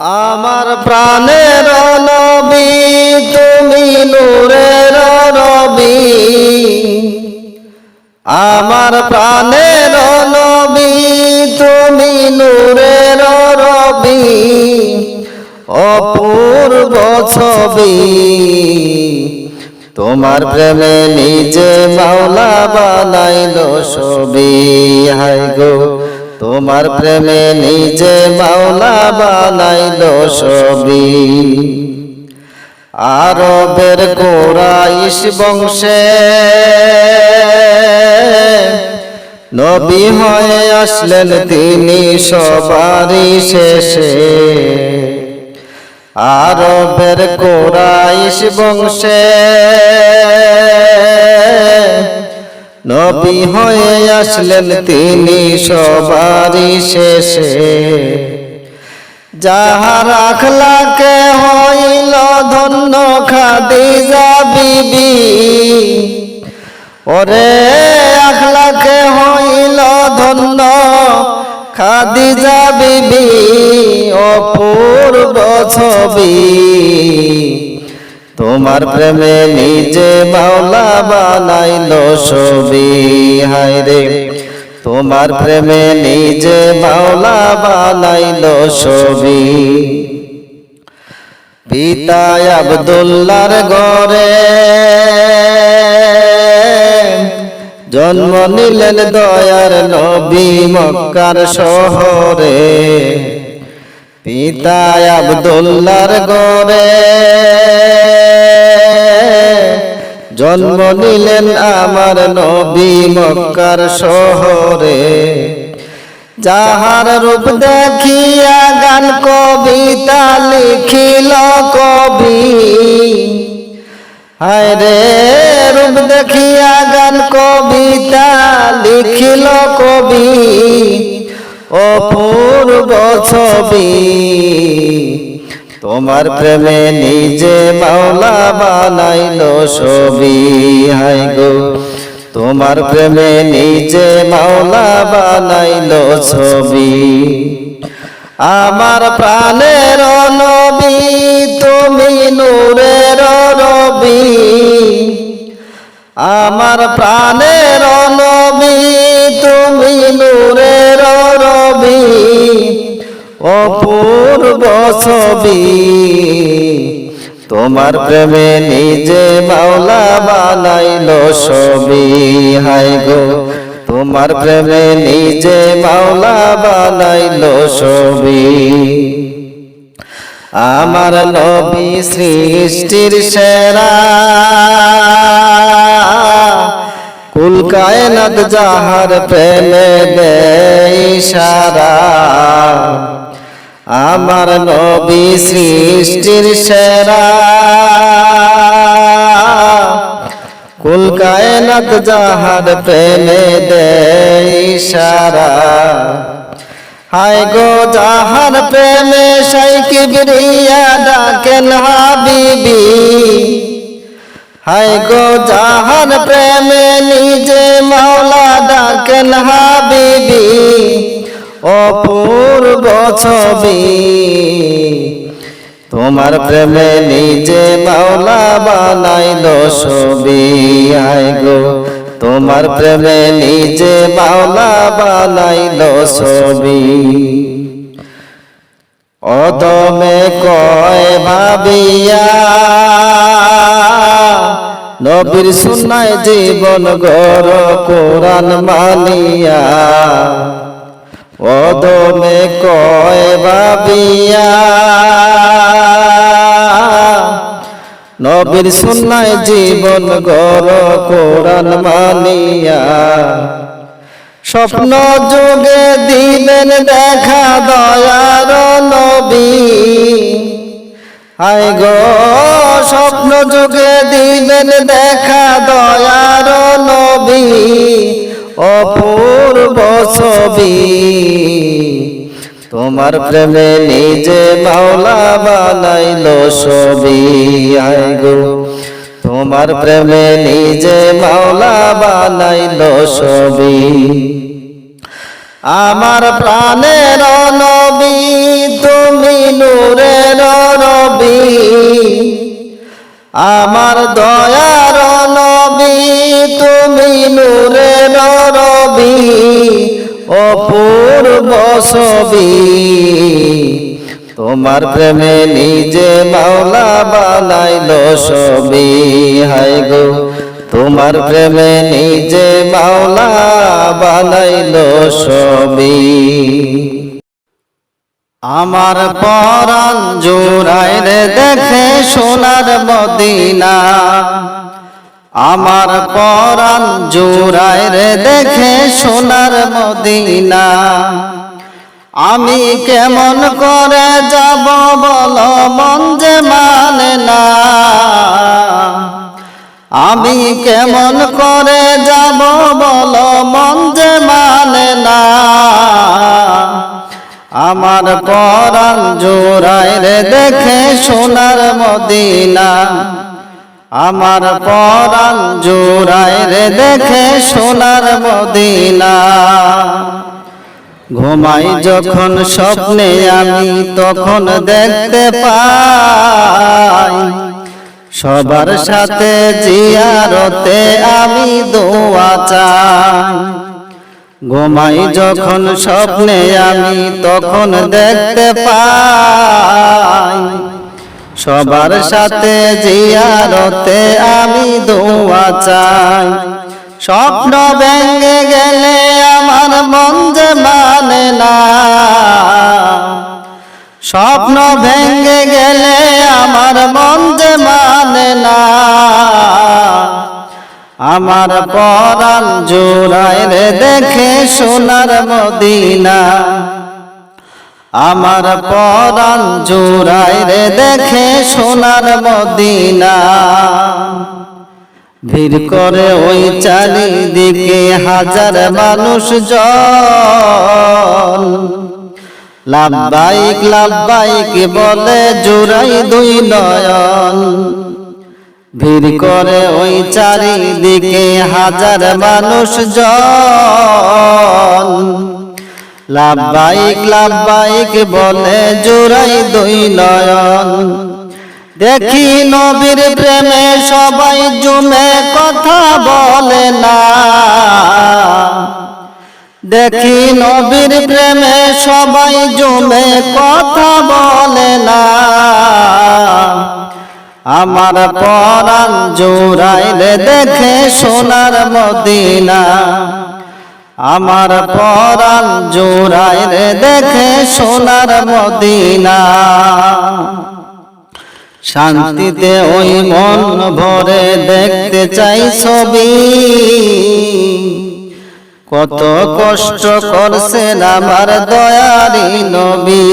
আমার প্রাণের নবী, তুমি নূরের রবি আমার প্রাণের নবী, তুমি নূরের রবি অপূর্ব ছবি। তোমার প্রেমে নিজে মাওলা বানাইল ছবি। হাই গো। তোমার প্রেমে নিজে মাওলা বানাইল ছবি। আরবের কোরাইশ বংশে নবী হয়ে আসলেন তিনি সবারই শেষে। আরবের কোরাইশ বংশে নবী হয়ে আসলেন তিনি সবারই শেষে। যাহার আখলাকে হইল ধন্য খাদিজা বিবি। ওরে আখলাকে হইল ধন্য খাদিজা বিবি অপূর্ব ছবি। তোমার প্রেমে নিজে মাওলা বানাইল ছবি। হায় রে, তোমার প্রেমে নিজে মাওলা বানাইল ছবি। পিতা আবদুল্লার ঘরে জন্ম নিলেন দয়ার নবী মক্কার শহরে। পিতা আবদুল্লার ঘরে। জন্ম নিলেন আমার নবী মক্কার শহরে। যাহার রূপ দেখিয়া গান কবিতা লিখিল কবি। হায় রে, রূপ দেখিয়া গান কবিতা লিখিল কবি। অপূর্ব ছবি। তোমার প্রেমে নিজে মাওলা বানাইল ছবি। হাই গো, তোমার প্রেমে নিজে মাওলা বানাইল ছবি। আমার প্রাণের নবী, তুমি নূরের রবি আমার প্রাণের নবী, তুমি অপূর্ব ছবি। তোমার প্রেমে নিজে মাওলা বানাইল ছবি। হাই গো, তোমার প্রেমে নিজে মাওলা বানাইল ছবি। আমার নবী সৃষ্টির সেরা। কুল কায়নাত যাহার প্রেমে দেয় সারা আমার নবী সৃষ্টির সেরা। কুল কায়নাত যাহার প্রেমে দেয় সারা হায় গো, যাহার প্রেমে সাইকি বিরিয়া ডাকেন হাবিবি। হায় গো, যাহার প্রেমে নিজে মাওলা ডাকেন হাবিবি। অপূর্ব ছবি। তোমার প্রেমে নিজে মাওলা বানাইল ছবি। আয় গো, তোমার প্রেমে নিজে মাওলা বানাইল ছবি। অদমে কয় ভাবিয়া, নবীর সুনায় জীবন গর কোরআন মানিয়া। অদমে কয় ভাবিয়া, নবীর সুনায় জীবন গর কোরআন মানিয়া। স্বপ্ন যুগে দিলেন দেখা দয়ার নবী। হাই গো, স্বপ্ন যুগে দিলেন দেখা দয়ার নবী। অপূর্ব ছবি। তোমার প্রেমে নিজে মাওলা বানাইল ছবি। আইগো গো, তোমার প্রেমে নিজে মাওলা বানাইল ছবি। আমার প্রাণের নবী, তুমি নূরের রবি আমার দয়ার নবী তুমি নূরের রবি অপূর্ব ছবি। তোমার প্রেমে নিজে মাওলা বানাইল ছবি। হাই গো, তোমার প্রেমে নিজে মাওলা বানাইল ছবি। আমার পরাণ জোড়ায় দেখে সোনার মদিনা। আমার পরাণ জোড়ায় রে দেখে সোনার মদিনা। আমি কেমন করে যাব বল, মন যে মানে না। আমি কেমন করে যাব বল, মন যে মানে না। আমার পরাণ জোড়ায় রে দেখে সোনার মদিনা। আমার পরাণ জোড়ায় রে দেখে সোনার মদিনা। ঘুমাই যখন স্বপ্নে আমি তখন দেখতে পাই, সবার সাথে জিয়ারতে আমি দোয়া চাই। ঘুমাই যখন স্বপ্নে আমি তখন দেখতে পাই সবার সাথে জিয়ারতে আমি দোয়া চাই। স্বপ্ন ভেঙে গেলে আমার মন যে মানে না। স্বপ্ন ভেঙে গেলে আমার মন যে মানে না। আমার পরাণ জোড়ায় রে দেখে সোনার মদিনা। আমার পরাণ জোড়ায় রে দেখে সোনার মদিনা। ভিড় করে ওই চারিদিকে হাজার মানুষ জন লাভবাইক লাভবাইক বলে জোড়াই দুই নয়ন। ভিড় করে ওই চারিদিকে হাজার মানুষ জন লাভবাইক লাভবাইক বলে জোড়াই দুই নয়ন। দেখি নবীর প্রেমে সবাই জুমে কথা বলে না। দেখি নবীর প্রেমে সবাই জমে কথা বলে না। আমার পরাণ জোড়াইলে দেখে সোনার মদিনা। আমার পরাণ রে দেখে সোনার মদিনা। শান্তিতে ওই মন ভরে দেখতে চাই ছবি। কত কষ্ট করছেন আমার দয়ারি নবী।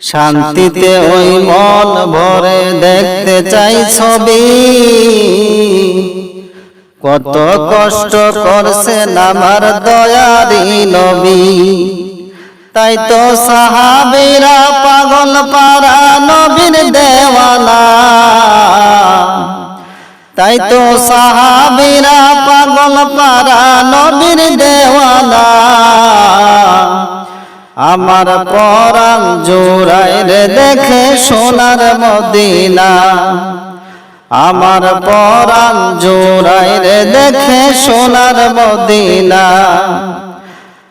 শান্তিতে ওই মন ভরে দেখতে চাই ছবি। কত কষ্ট করছেন আমার দয়ারি নবী। তাই তো সাহাবিরা পাগল পারা নবীর দেওয়ানা। তাই তো সাহাবিরা পাগল পারা নবীর দেওয়ানা। আমার পরাণ জোড়ায় দেখে সোনার মদিনা। আমার পরাণ জোড়ায় রে দেখে সোনার মদিনা।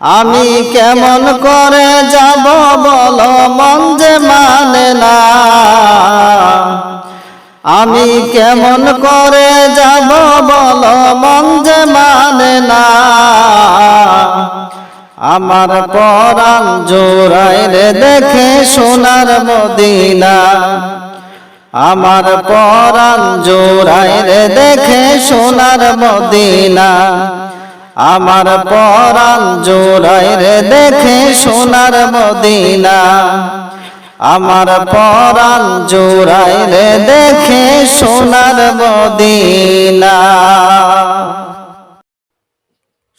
আমি কেমন করে যাব বল, মন যে মানে না। আমি কেমন করে যাব বল, মন যে মানে না। আমার পরাণ জোড়ায় রে দেখে সোনার মদিনা। আমার পরাণ জোড়ায় রে দেখে সোনার মদিনা। আমার পরাণ জোড়ায় রে দেখে সোনার মদিনা। আমার পরাণ জোড়ায় রে দেখে সোনার মদিনা।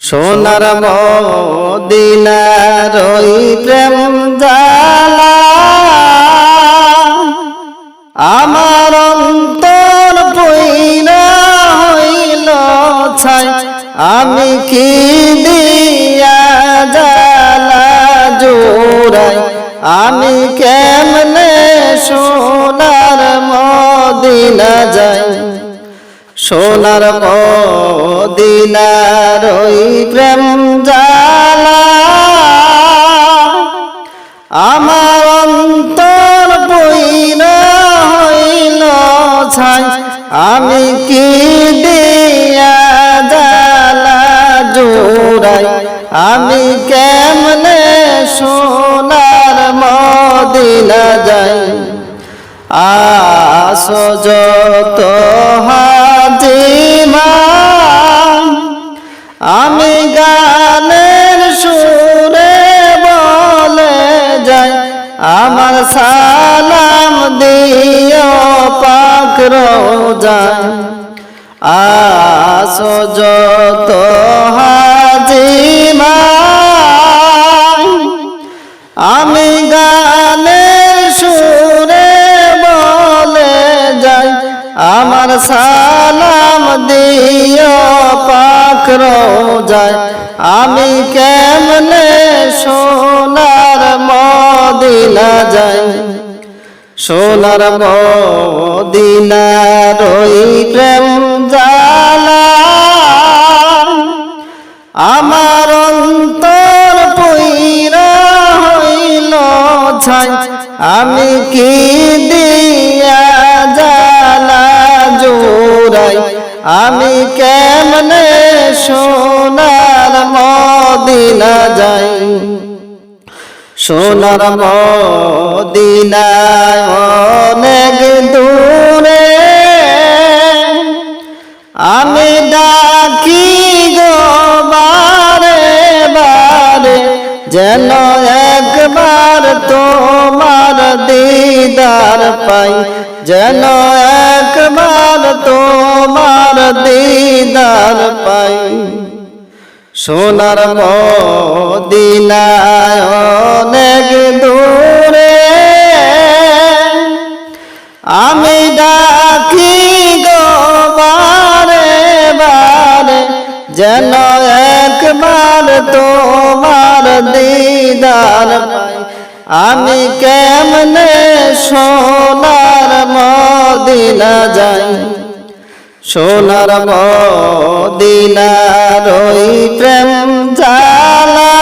সোনার মদিনার ওই প্রেম জালা। আমার অন্তর পইরা হইল ছাই, আমি কি দিয়া জালা জোড়াই? আমি কেমনে সোনার মদিনা যাই? সোনার মদিনার ওই প্রেম জালা ছাই আমি কি দিয়া জালা জোড়াই? আমি কেমনে আমি গানের সুরে বলে যাই, আমার সালাম দিও পাক যায় আমি কেমনে সোনার মদিনা যাই? সোনার মদিনার ওই প্রেম জালা ছাই আমি কি দিয়া জালা জোড়াই? আমি কেমনে সোনার মদিনা যাই? সোনার মদিনায় অনেক দূরে। আমি ডাকি তোমার দিদার পাই, যেন একবার তোমার দিদার পাই। সোনার মদিনায় অনেক দূরে আমি ডাকি গো বারে বারে, যেন একবার তোমার দিদার পাই। আমি কেমনে সোনার মদিনা যাই? সোনার মদিনার ওই প্রেম জালা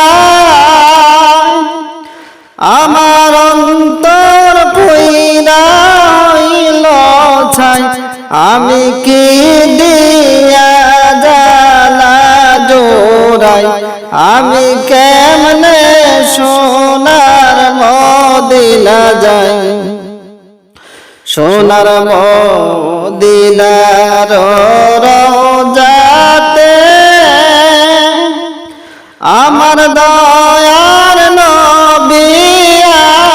আমার অন্তর হইল ছাই। আমি কি দিয়া জালা জোড়াই? আমি কেমনে সোনার মদিনা যাই সোনার মদিনার যাতে আমার দয়ার নবী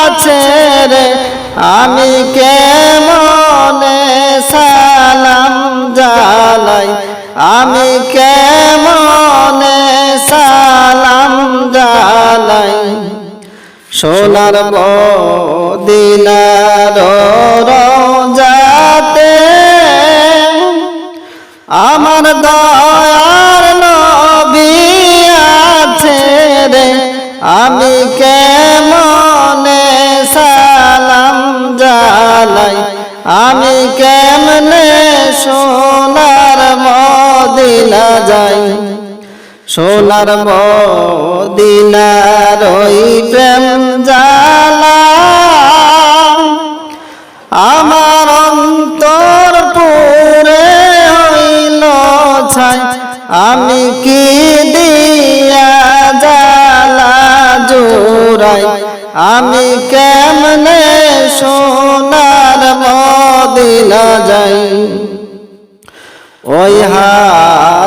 আছে রে। আমি কেমনে সালাম জালাই আমি কেমনে সালাম জালাই সোনার মদিনার যাতে আমার দয়ার নবী আছে রে। আমি কেমনে সালাম জালাই আমি কেমনে সোনার মদিনা যাই? সোনার মদিনার ওই প্রেম জালা। আমার অন্তর পুরে হইল ছাই। আমি কি দিয়া জালা জোড়াই? আমি কেমনে সোনার মদিনা যাই? ওই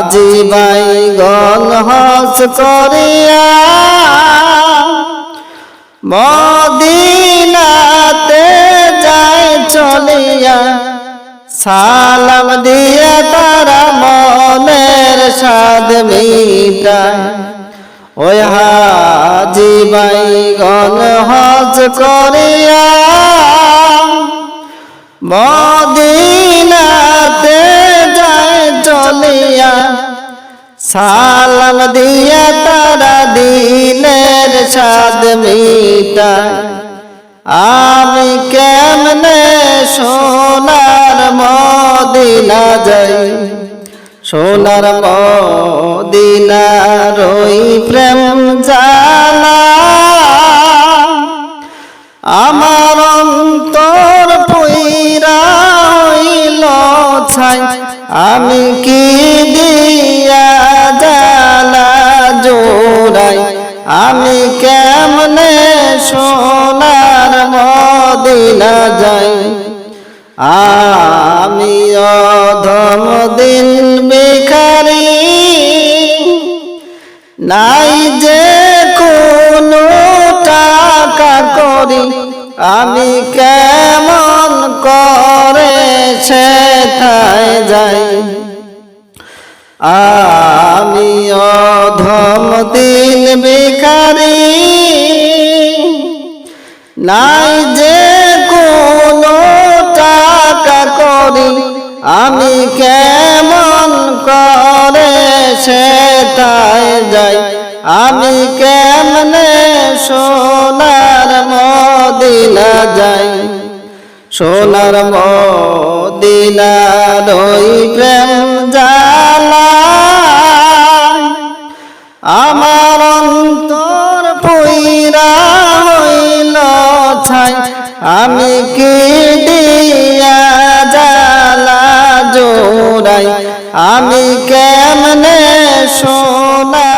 হাজি বাই গল হস করিয়া মদিনাতে যায় চলিয়া, সালাম দিয়ে তারা মনের সাদ মিটায়। ওই হাজি বাই গল হজ করিয়া মদিনাতে যায় চলিয়া সালাম দিয়া তারা দিলের সাদ মিটা আমি কেমনে সোনার মদিনা যাই? সোনার মদিনার ওই প্রেম জালা আমার অন্তর পুইরা হইল ছাই। আমি কি আমি কেমনে সোনার মদিনা যাই? আমি অধম দিন বেকারি নাই যে কোনো টাকা করি। আমি কেমন করে সেথায় যাই? আমি অধম দিন বেকারি নাই যে কোনো টাকা করি। আমি কেমন করে সেটাই যাই। আমি কেমনে সোনার মদিনা যাই। সোনার মদিনার ওই প্রেম জালা আমি কি দিয়া জালা জোড়াই? আমি কেমনে সোনা